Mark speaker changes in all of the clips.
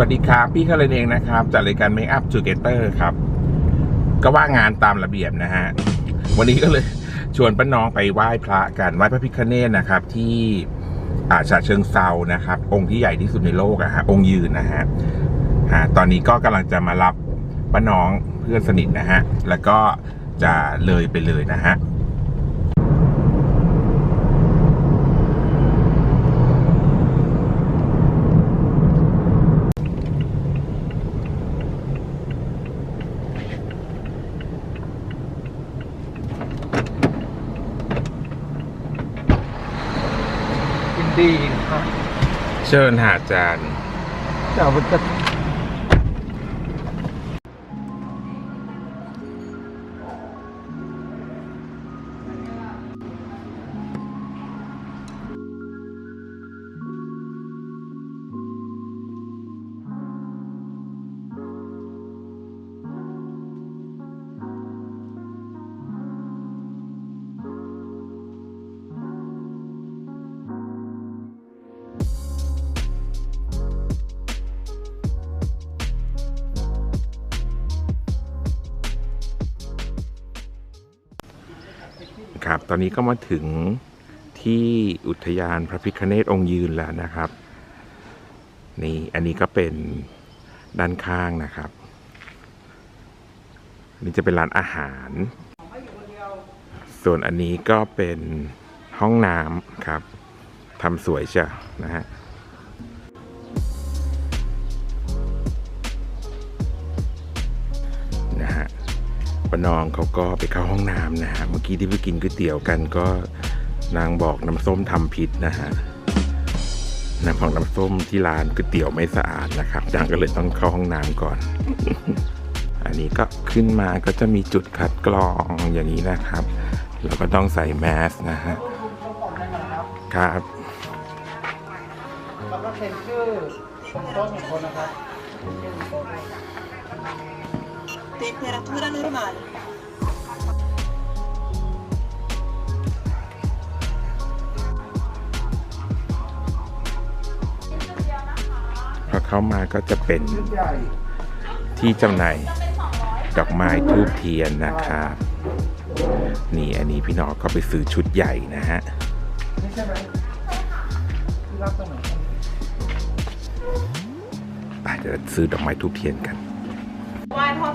Speaker 1: วัสดีครับ พี่คาเรนเองนะครับจากรายการ Make Up Together ครับ ก็ว่างานตามระเบียบนะฮะ วันนี้ก็เลยชวนป้าน้องไปไหว้พระกันไหว้พระพิฆเนศนะครับ ที่อาฉะเชิงเซานะครับ องค์ที่ใหญ่ที่สุดในโลกอะฮะองค์ยืนนะฮะฮะตอนนี้ก็กำลังจะมารับป้าน้องเพื่อนสนิทนะฮะ แล้วก็จะเลยไปเลยนะฮะ
Speaker 2: ยินดีครับ
Speaker 1: เชิญหาจารย์
Speaker 2: เดี๋ยวมัน จะ
Speaker 1: ครับ ตอนนี้ก็มาถึงที่อุทยานพระพิคเนตองค์ยืนแล้วนะครับ นี่อันนี้ก็เป็นด้านข้างนะครับนนี่จะเป็นร้านอาหาร ส่วนอันนี้ก็เป็นห้องน้ำครับทำสวยเชียนะฮะ ป้าน้องเขาก็ไปเข้าห้องน้ำนะฮะ เมื่อกี้ที่ไปกินก๋วยเตี๋ยวกันก็นางบอกน้ำส้มทำผิดนะฮะน้ำของน้ำส้มที่ร้านก๋วยเตี๋ยวไม่สะอาดนะครับนางก็เลยต้องเข้าห้องน้ำก่อน อันนี้ก็ขึ้นมาก็จะมีจุดคัดกรองอย่างนี้นะครับ แล้วก็ต้องใส่แมสนะฮะ ครับ
Speaker 2: แล้วก็เซ็นชื่อคนโต๊ะหนึ่งคนนะครับ
Speaker 3: Temperatura normale.
Speaker 1: พอเข้ามาก็จะเป็นที่จำหน่ายดอกไม้ทูบเทียนนะครับนี่อันนี้พี่น้องก็ไปซื้อชุดใหญ่นะฮะ
Speaker 2: นี่ใช่ไหมที่รับตรงไหน
Speaker 1: ไปเดี๋ยวซื้อดอกไม้ทูบเทียนกัน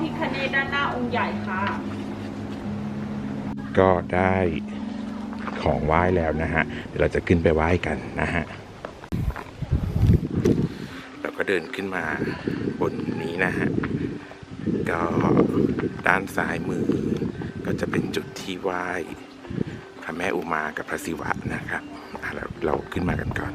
Speaker 4: พิคเนตด้านหน้าองค์ใหญ่ค่ะ
Speaker 1: ก็ได้ของไหว้แล้วนะฮะ เดี๋ยวเราจะขึ้นไปไหว้กันนะฮะ เราก็เดินขึ้นมาบนนี้นะฮะ ก็ด้านซ้ายมือ ก็จะเป็นจุดที่ไหว้พระแม่อุมากับพระศิวะนะครับเราเราขึ้นมากันก่อน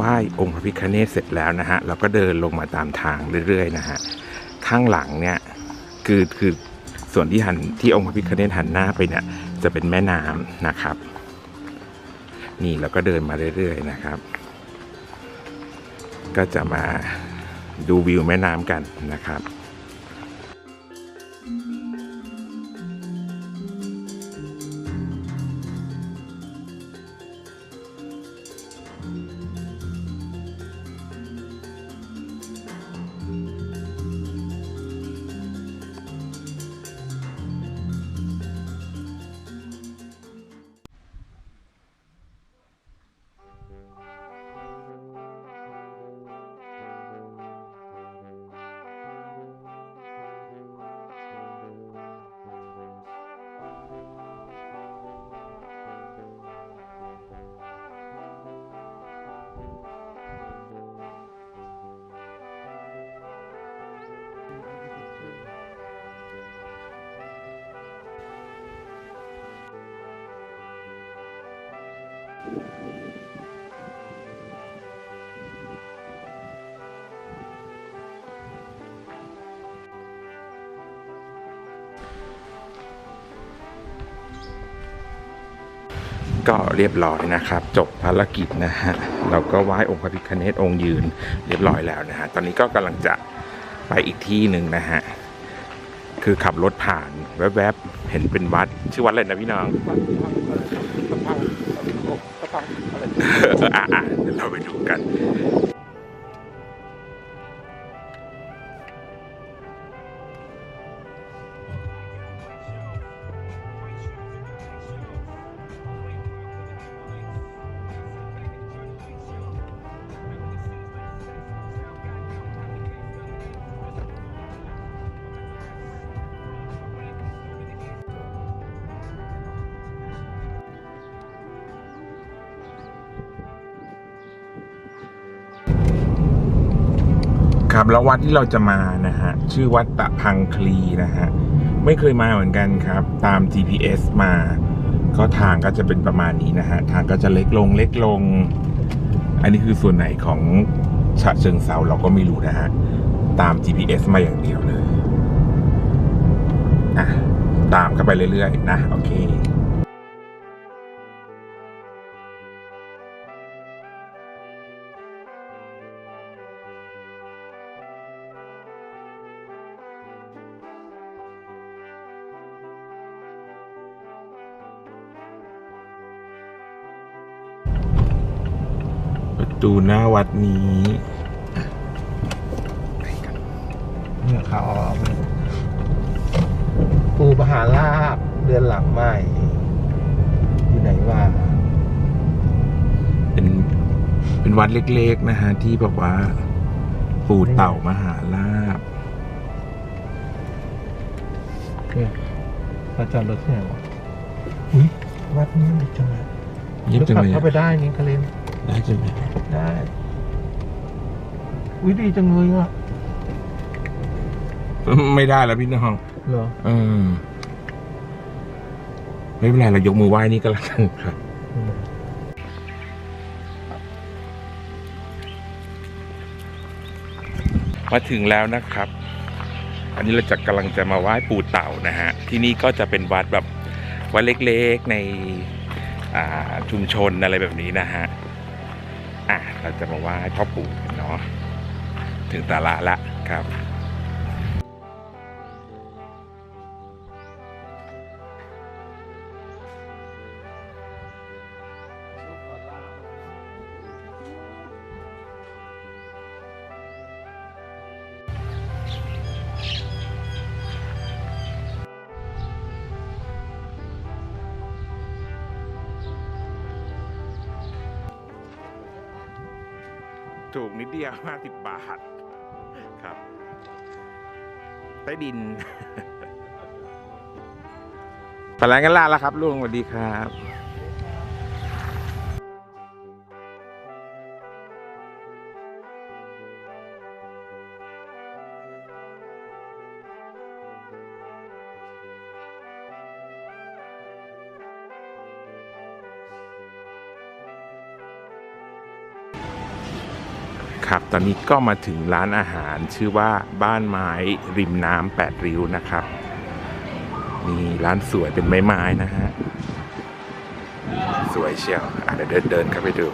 Speaker 1: ไหว้องค์พระพิฆเนศเสร็จแล้วนะฮะเราก็เดินลงมาตามทางเรื่อยๆนะฮะข้างหลังเนี่ยคือคือส่วนที่หันที่องค์พระพิฆเนศหันหน้าไปเนี่ยจะเป็นแม่น้ำนะครับ นี่เราก็เดินมาเรื่อยๆนะครับ ก็จะมาดูวิวแม่น้ำกันนะครับ ก็เรียบร้อยนะครับ จบภารกิจนะฮะเราก็ไหว้องค์พระพิฆเนศองค์ยืนเรียบร้อยแล้วนะฮะตอนนี้ก็กำลังจะไปอีกที่หนึ่งนะฮะคือขับรถผ่านแวบๆเห็นเป็นวัดชื่อวัดอะไรนะพี่น้อง อะเดี๋ยวเราไปดูกัน ครับแล้ววัดที่เราจะมานะฮะชื่อวัดตะพังคลีนะฮะไม่เคยมาเหมือนกันครับ ตาม GPS มา ก็ทางก็จะเป็นประมาณนี้นะฮะทางก็จะเล็กลงเล็กลง อันนี้คือส่วนไหนของฉะเชิงเซาเราก็ไม่รู้นะฮะตาม GPS มาอย่างเดียวเลยอะตามกันไปเรื่อยๆนะโอเค ประตูหน้าวัดนี้
Speaker 2: เนี่ยเขาเอาปูมหาลาบเดือนหลังใหม่ อยู่ไหนวะ
Speaker 1: เป็น เป็นวัดเล็กๆนะฮะ ที่แบบว่า ปู่เต่ามหาลาบ
Speaker 2: เนี่ยเราจอดรถที่ไหนวะ อุ้ยวัดนี้มันดีจังเลย
Speaker 1: เยี่ยมจังเลย
Speaker 2: ขับเข้าไปได้นี่คาริน
Speaker 1: ได้จังเลย
Speaker 2: ได้อุ้ยดีจังเลยอะ
Speaker 1: ไม่ได้แล้วพี่น้อง
Speaker 2: เหรอ
Speaker 1: เออไม่เป็นไรเรายกมือไหว้นี่ก็แล้วกันครับมาถึงแล้วนะครับ อันนี้เราจะกำลังจะมาไหว้ปู่เต่านะฮะ ที่นี่ก็จะเป็นวัดแบบวัดเล็กๆในอ่าชุมชนอะไรแบบนี้นะฮะ อะเราจะมาไหว้พ่อปู่กันเนาะถึงตาละละครับ ถูกนิดเดียวห้าสิบบาท ครับ ใต้ดินไปแล้วกันล่าแล้วครับลุงสวัสดีครับ ครับ ตอนนี้ก็มาถึงร้านอาหารชื่อว่าบ้านไม้ริมน้ำแปดริ้วนะครับ นี่ร้านสวยเป็นไม้ๆนะฮะ สวยเชียวอะเดี๋ยวเดินเดินเข้าไปดู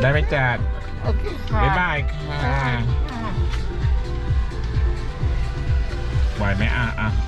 Speaker 1: ได้ไหมจัด
Speaker 3: โอเคค่ะ
Speaker 1: บ๊ายบายค่ะไหวไหมอะอะอะ